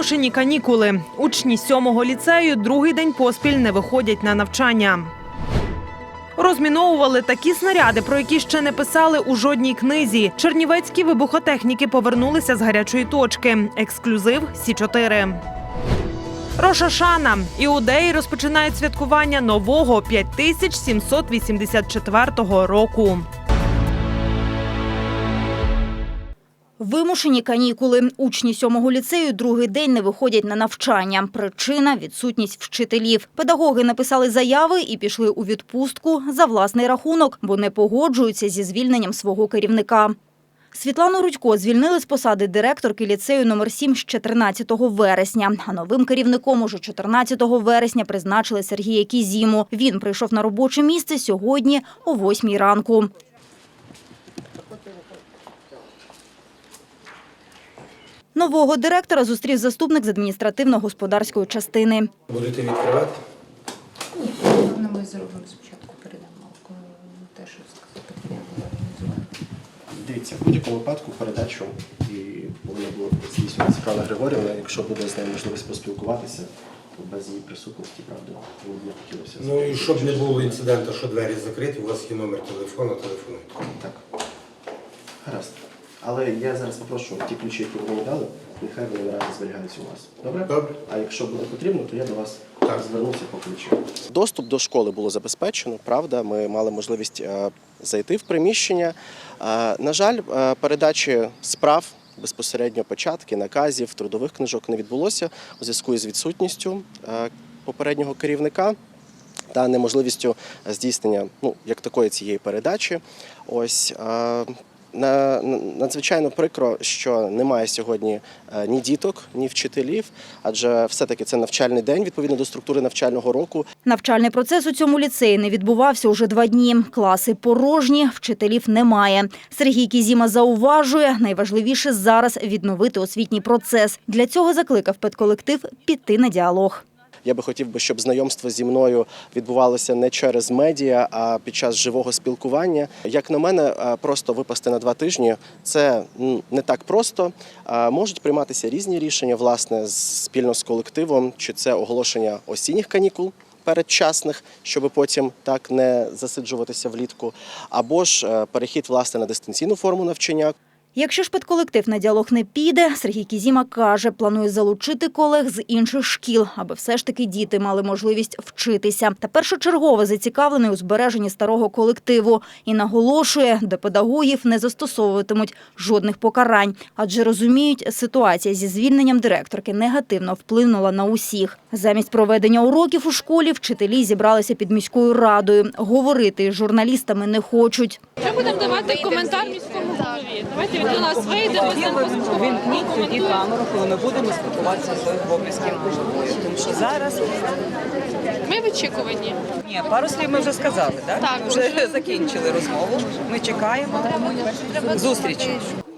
Вимушені канікули. Учні сьомого ліцею другий день поспіль не виходять на навчання. Розміновували такі снаряди, про які ще не писали у жодній книзі. Чернівецькі вибухотехніки повернулися з гарячої точки. Ексклюзив Сі 4 Рошашана. Іудеї розпочинають святкування нового 5784 року. Вимушені канікули. Учні сьомого ліцею другий день не виходять на навчання. Причина – відсутність вчителів. Педагоги написали заяви і пішли у відпустку за власний рахунок, бо не погоджуються зі звільненням свого керівника. Світлану Рудько звільнили з посади директорки ліцею номер 7 ще 13 вересня. А новим керівником уже 14 вересня призначили Сергія Кізіму. Він прийшов на робоче місце сьогодні о 8 ранку. Нового директора зустрів заступник з адміністративно-господарської частини. Будете відкривати? Ну, ми зробимо спочатку передамо те, що сказати, потрібно організувати. Дивіться, в будь-якому випадку передачу і повинна була здійснювати Світлана Григорівна, якщо буде з нею можливість поспілкуватися, то без її присутності, правда, було б не хотілося. Ну і щоб не було інциденту, що двері закриті, у вас є номер телефону, телефонуйте. Так. Гаразд. Але я зараз попрошу ті ключі, які ви мені дали, нехай вони наразі зберігаються у вас. Добре? Добре. А якщо буде потрібно, то я до вас Так. звернуся по ключі. Доступ до школи було забезпечено, правда. Ми мали можливість е, зайти в приміщення. Е, На жаль, е, передачі справ. Безпосередньо початки, наказів, трудових книжок не відбулося у зв'язку із відсутністю е, попереднього керівника та неможливістю здійснення ну, як такої цієї передачі. Ось е, надзвичайно прикро, що немає сьогодні е, ні діток, ні вчителів, адже все-таки це навчальний день відповідно до структури навчального року. Навчальний процес у цьому ліцеї не відбувався уже два дні. Класи порожні, вчителів немає. Сергій Кізіма зауважує, найважливіше зараз відновити освітній процес. Для цього закликав педколектив піти на діалог. Я би хотів би, щоб знайомство зі мною відбувалося не через медіа, а під час живого спілкування. Як на мене, просто випасти на два тижні це не так просто. Можуть прийматися різні рішення, власне, спільно з колективом, чи це оголошення осінніх канікул. Передчасних, щоб потім так не засиджуватися влітку, або ж е, перехід власне на дистанційну форму навчання. Якщо ж педколектив на діалог не піде, Сергій Кізіма каже, планує залучити колег з інших шкіл, аби все ж таки діти мали можливість вчитися. Та першочергово зацікавлений у збереженні старого колективу і наголошує, до педагогів не застосовуватимуть жодних покарань, адже розуміють, ситуація зі звільненням директорки негативно вплинула на усіх. Замість проведення уроків у школі вчителі зібралися під міською радою. Говорити із журналістами не хочуть. Ми будемо давати коментар міському. Давайте він до нас вийде, ми з ним поспілкуємося. Вімкніть тоді камеру, коли ми будемо спілкуватися з своїх обов'язків. Тому що зараз Ми в очікуванні. ні, пару слів ми вже сказали, так? Так, Ми вже закінчили розмову. Ми чекаємо зустрічі.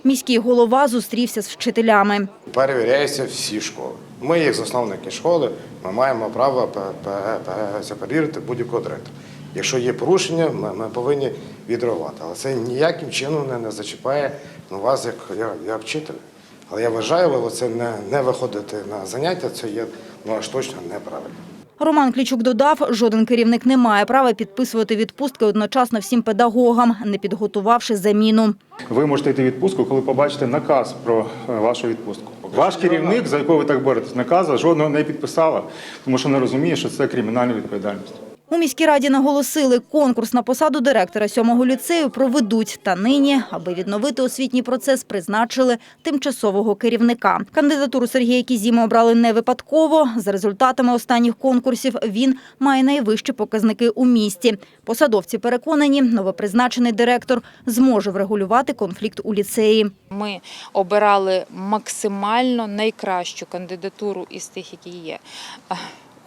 Міський голова зустрівся з вчителями. перевіряються всі школи. Ми, як засновники школи, ми маємо право пе- пе- пе- перевірити будь-якого директора. Якщо є порушення, ми, ми повинні відреагувати. Але це ніяким чином не, не зачіпає ну, вас як, як, як вчителя. Але я вважаю, ви це не, не виходити на заняття, це є ну, аж точно неправильно. Роман Клічук додав, жоден керівник не має права підписувати відпустки одночасно всім педагогам, не підготувавши заміну. Ви можете йти в відпустку, коли побачите наказ про е, вашу відпустку. Ваш керівник, за якого ви так боретесь, наказу жодного не підписала, тому що не розуміє, що це кримінальна відповідальність. У міській раді наголосили, конкурс на посаду директора сьомого ліцею проведуть. Та нині, аби відновити освітній процес, призначили тимчасового керівника. Кандидатуру Сергія Кізіма обрали не випадково. За результатами останніх конкурсів він має найвищі показники у місті. Посадовці переконані, новопризначений директор зможе врегулювати конфлікт у ліцеї. Ми обирали максимально найкращу кандидатуру із тих, які є.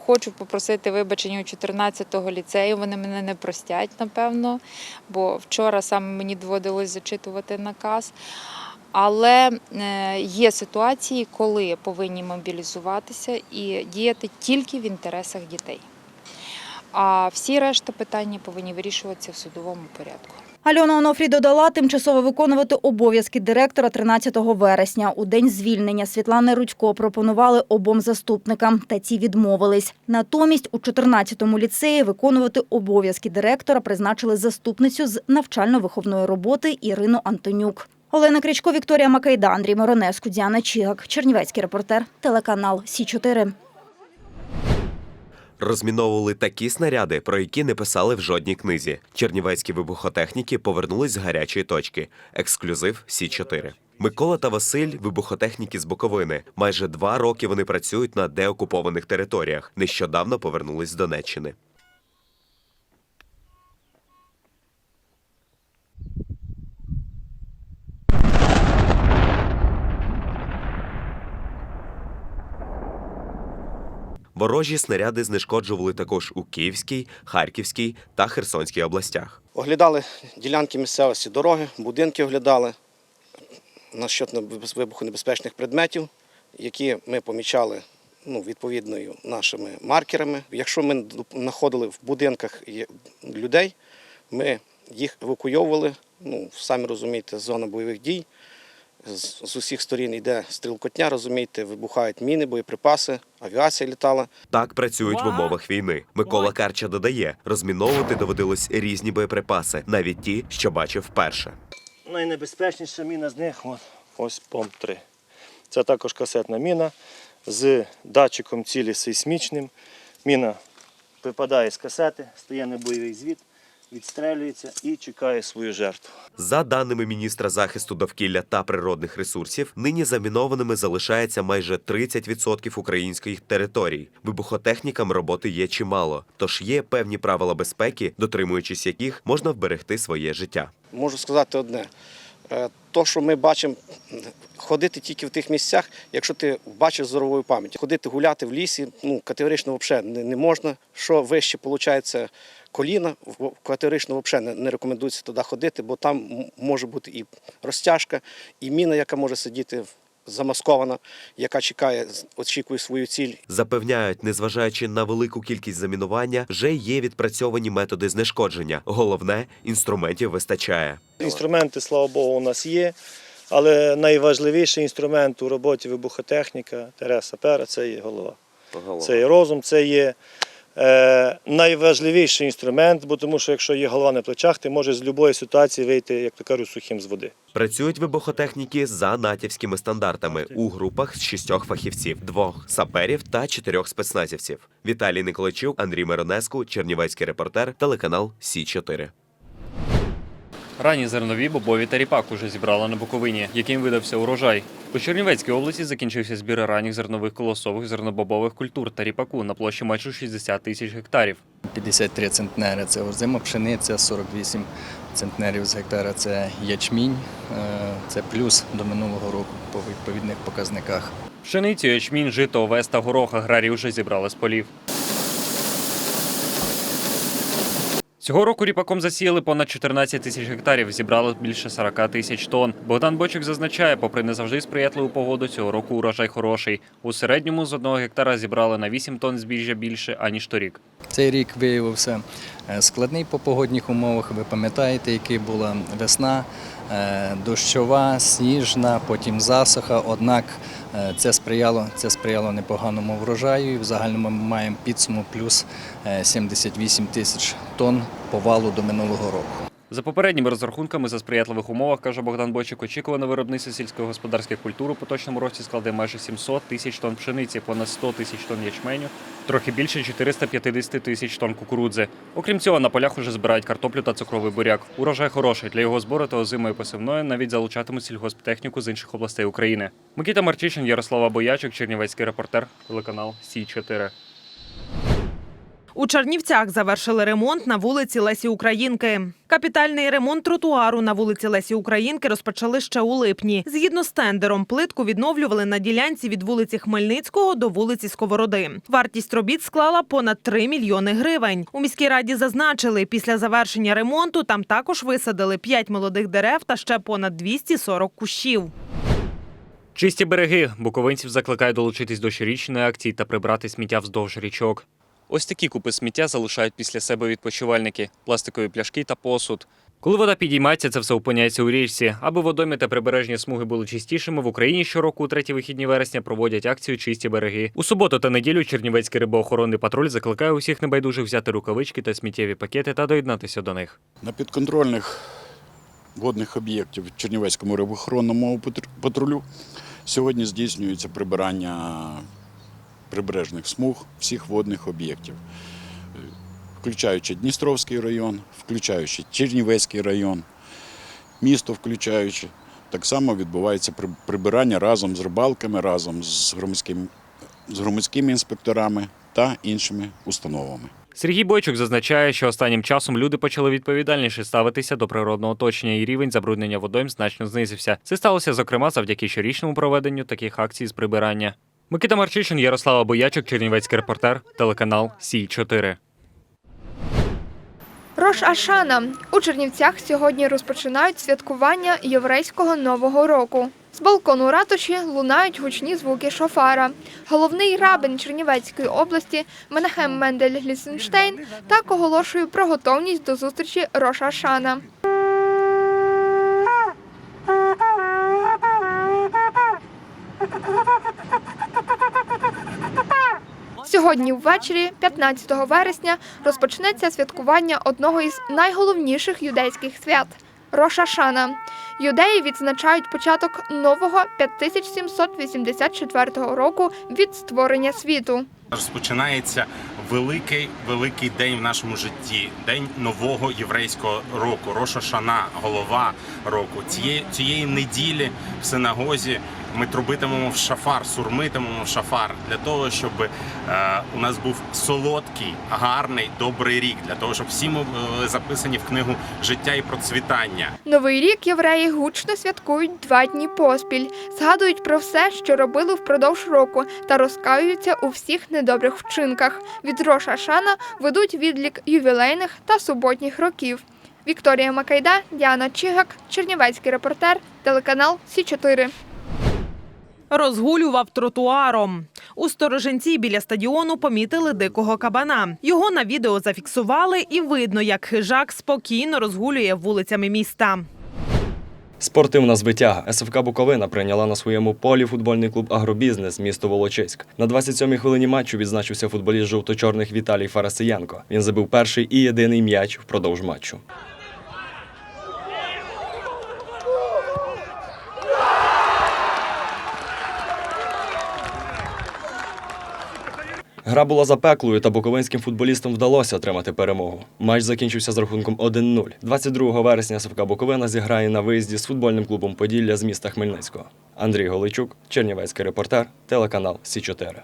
Хочу попросити вибачення у 14-го ліцею. Вони мене не простять, напевно, бо вчора саме мені доводилось зачитувати наказ. Але е, є ситуації, коли повинні мобілізуватися і діяти тільки в інтересах дітей. А всі решта питання повинні вирішуватися в судовому порядку. Альона Онофрій додала тимчасово виконувати обов'язки директора 13 вересня. У день звільнення Світлани Рудько пропонували обом заступникам, та ці відмовились. Натомість у 14-му ліцеї виконувати обов'язки директора призначили заступницю з навчально-виховної роботи Ірину Антонюк. Олена Крічко, Вікторія Макайда, Андрій Моронеску, Діана Чігак. Чернівецький репортер, телеканал Сі 4 Розміновували такі снаряди, про які не писали в жодній книзі. Чернівецькі вибухотехніки повернулись з гарячої точки. Ексклюзив Сі 4 Микола та Василь вибухотехніки з Буковини. Майже два роки вони працюють на деокупованих територіях. Нещодавно повернулись з Донеччини. Ворожі снаряди знешкоджували також у Київській, Харківській та Херсонській областях. Оглядали ділянки місцевості, дороги, будинки оглядали насчет небез- вибухонебезпечних предметів, які ми помічали ну, відповідною нашими маркерами. Якщо ми знаходили в будинках людей, ми їх евакуйовували. Ну, самі розумієте, зона бойових дій. З, з усіх сторін йде стрілкотня, розумієте, вибухають міни, боєприпаси, авіація літала. Так працюють в умовах війни. Микола Карча додає, розміновувати доводилось різні боєприпаси, навіть ті, що бачив вперше. Найнебезпечніша міна з них от, ось ПОМ-3. Це також касетна міна з датчиком цілі сейсмічним. Міна випадає з касети, стає на бойовий звіт, відстрелюється і чекає свою жертву. За даними міністра захисту довкілля та природних ресурсів, нині замінованими залишається майже 30% українських територій. Вибухотехнікам роботи є чимало, тож є певні правила безпеки, дотримуючись яких можна вберегти своє життя. Можу сказати одне. Е, То, що ми бачимо, ходити тільки в тих місцях, якщо ти бачиш зоровою пам'ять. Ходити гуляти в лісі, ну, категорично взагалі не, можна. Що вище, виходить, коліна, категорично взагалі не рекомендується туди ходити, бо там може бути і розтяжка, і міна, яка може сидіти замаскована, яка чекає, очікує свою ціль Запевняють, незважаючи на велику кількість замінування, вже є відпрацьовані методи знешкодження. Головне, інструментів вистачає. Інструменти, слава Богу, у нас є. Але найважливіший інструмент у роботі вибухотехніка Тереса Пера це є голова. Це є розум, це є найважливіший інструмент, бо тому що якщо є голова на плечах, ти можеш з будь-якої ситуації вийти, як то кажуть, сухим з води. Працюють вибухотехніки за натівськими стандартами у групах з шістьох фахівців, двох саперів та чотирьох спецназівців. Віталій Николайчук, Андрій Миронеску, Чернівецький репортер, телеканал Сі 4 Ранні зернові, бобові та ріпак уже зібрали на Буковині, яким видався урожай. У Чернівецькій області закінчився збір ранніх зернових колосових зернобобових культур та ріпаку на площі майже 60 тисяч гектарів. 53 центнери це озима пшениця, 48 центнерів з гектара це ячмінь. Е, Це плюс до минулого року по відповідних показниках. Пшеницю, ячмінь, жито, овес та горох аграрії вже зібрали з полів. Цього року ріпаком засіяли понад 14 тисяч гектарів, зібрали більше 40 тисяч тонн. Богдан Бочик зазначає, попри не завжди сприятливу погоду, цього року урожай хороший. У середньому з одного гектара зібрали на 8 тонн збіжжя більше, аніж торік. Цей рік виявився е, складний по погодних умовах. Ви пам'ятаєте, яка була весна, е, дощова, сніжна, потім засуха. Однак е, це сприяло, це сприяло непоганому врожаю. І в загальному ми маємо підсумок плюс е, 78 тисяч тонн повалу до минулого року. За попередніми розрахунками за сприятливих умовах, каже Богдан Бойчик, очікуване виробництво сільськогосподарських культур у поточному році складе майже 700 тисяч тонн пшениці, понад 100 тисяч тонн ячменю, трохи більше 450 тисяч тонн кукурудзи. Окрім цього, на полях уже збирають картоплю та цукровий буряк. Урожай хороший для його збору та озимої посівної навіть залучатимуть сільгосптехніку з інших областей України. Микита Марчишин, Ярослава Боячик, Чернівецький репортер, телеканал Сі 4 У Чернівцях завершили ремонт на вулиці Лесі Українки. Капітальний ремонт тротуару на вулиці Лесі Українки розпочали ще у липні. Згідно з тендером, плитку відновлювали на ділянці від вулиці Хмельницького до вулиці Сковороди. Вартість робіт склала понад 3 мільйони гривень. У міській раді зазначили, після завершення ремонту там також висадили 5 молодих дерев та ще понад 240 кущів. Чисті береги. Буковинців закликають долучитись до щорічної акції та прибрати сміття вздовж річок. Ось такі купи сміття залишають після себе відпочивальники, пластикові пляшки та посуд. Коли вода підіймається, це все опиняється у річці. Аби водомі та прибережні смуги були чистішими, в Україні щороку у треті вихідні вересня проводять акцію Чисті береги. У суботу та неділю Чернівецький рибоохоронний патруль закликає усіх небайдужих взяти рукавички та сміттєві пакети та доєднатися до них. На підконтрольних водних об'єктів Чернівецькому рибоохоронному патрулю сьогодні здійснюється прибирання прибережних смуг всіх водних об'єктів, включаючи Дністровський район, включаючи Чернівецький район, місто включаючи. Так само відбувається при- прибирання разом з рибалками, разом з громадським- з громадськими інспекторами та іншими установами. Сергій Бойчук зазначає, що останнім часом люди почали відповідальніше ставитися до природного оточення і рівень забруднення водойм значно знизився. Це сталося зокрема завдяки щорічному проведенню таких акцій з прибирання. Микита Марчишин, Ярослава Боячок, Чернівецький репортер, телеканал Сі 4 Рош Ашана у Чернівцях сьогодні розпочинають святкування єврейського нового року. З балкону ратуші лунають гучні звуки шофара. Головний рабин Чернівецької області Менахем Мендель Лісенштейн так оголошує про готовність до зустрічі Рош Ашана. Сьогодні ввечері, 15 вересня, розпочнеться святкування одного із найголовніших юдейських свят Роша Шана. Юдеї відзначають початок нового 5784 року від створення світу. Розпочинається великий великий день в нашому житті, день нового єврейського року, Роша Шана, голова року. Цієї цієї неділі в синагозі ми трубитимемо в шафар, сурмитимемо в шафар для того, щоб е, у нас був солодкий, гарний, добрий рік, для того, щоб всі ми були записані в книгу життя і процвітання. Новий рік євреї гучно святкують два дні поспіль, згадують про все, що робили впродовж року, та розкаюються у всіх недобрих вчинках. Від Роша Шана ведуть відлік ювілейних та суботніх років. Вікторія Макайда, Діана Чигак, Чернівецький репортер, телеканал Сі 4 Розгулював тротуаром. У стороженці біля стадіону помітили дикого кабана. Його на відео зафіксували, і видно, як хижак спокійно розгулює вулицями міста. Спортивна звитяга. СФК Буковина прийняла на своєму полі футбольний клуб Агробізнес місто Волочиськ. На 27-й хвилині матчу відзначився футболіст жовто-чорних Віталій Фарасиєнко. Він забив перший і єдиний м'яч впродовж матчу. Гра була запеклою, та буковинським футболістам вдалося отримати перемогу. Матч закінчився з рахунком 1-0. 22 вересня СФК Буковина зіграє на виїзді з футбольним клубом Поділля з міста Хмельницького. Андрій Голичук, Чернівецький репортер, телеканал Сі 4